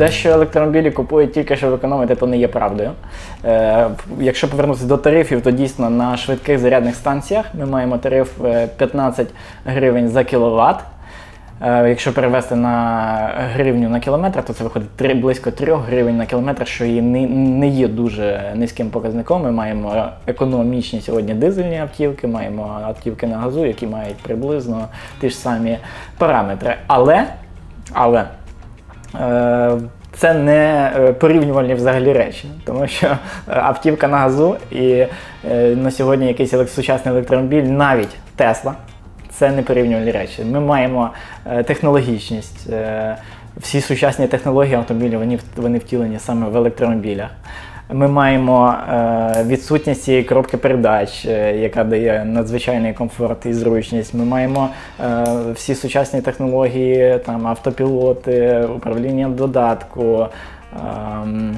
Те, що електромобілі купують тільки щоб економити, то не є правдою. Е, якщо повернутися до тарифів, то дійсно на швидких зарядних станціях ми маємо тариф е, 15 гривень за кіловат. Е, Якщо перевести на гривню на кілометр, то це виходить три, близько 3 гривень на кілометр, що і не, не є дуже низьким показником. Ми маємо економічні сьогодні дизельні автівки, маємо автівки на газу, які мають приблизно ті ж самі параметри. Але, але е, це не е, порівнювальні взагалі речі, тому що е, автівка на газу і е, на сьогодні якийсь сучасний електромобіль, навіть Тесла, це не порівнювальні речі. Ми маємо е, технологічність. е, Всі сучасні технології автомобілів вони, вони втілені саме в електромобілях. Ми маємо е, відсутність цієї коробки передач, е, яка дає надзвичайний комфорт і зручність. Ми маємо е, всі сучасні технології, там автопілоти, управління додатку. ем,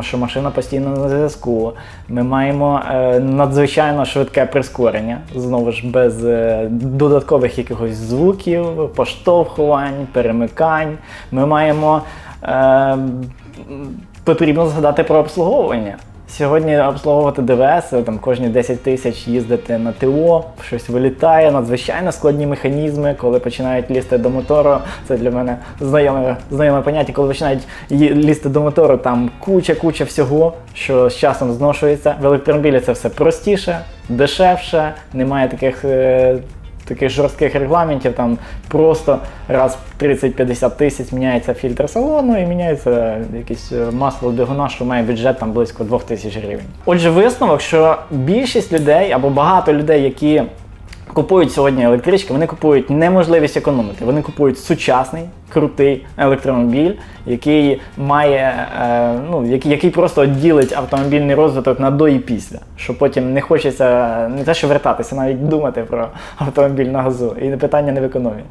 Що машина постійно на зв'язку. Ми маємо надзвичайно швидке прискорення, знову ж без додаткових якихось звуків, поштовхувань, перемикань. Ми маємо потрібно згадати про обслуговування. Сьогодні обслуговувати ДВС, там кожні 10 тисяч їздити на ТО, щось вилітає, надзвичайно складні механізми, коли починають лізти до мотору. Це для мене знайоме, знайоме поняття, коли починають лізти до мотору, там куча-куча всього, що з часом зношується. В електромобілі це все простіше, дешевше, немає таких. Таких жорстких регламентів, там просто раз в 30-50 тисяч міняється фільтр салону і міняється якесь е, масло двигуна, що має бюджет там близько 2 тисяч гривень. Отже, висновок, що більшість людей або багато людей, які купують сьогодні електрички, вони купують неможливість економити. Вони купують сучасний, крутий електромобіль, який має, е, ну, який, який просто ділить автомобільний розвиток на до і після. Що потім не хочеться не те, що вертатися, навіть думати про автомобіль на газу. І питання не в економії.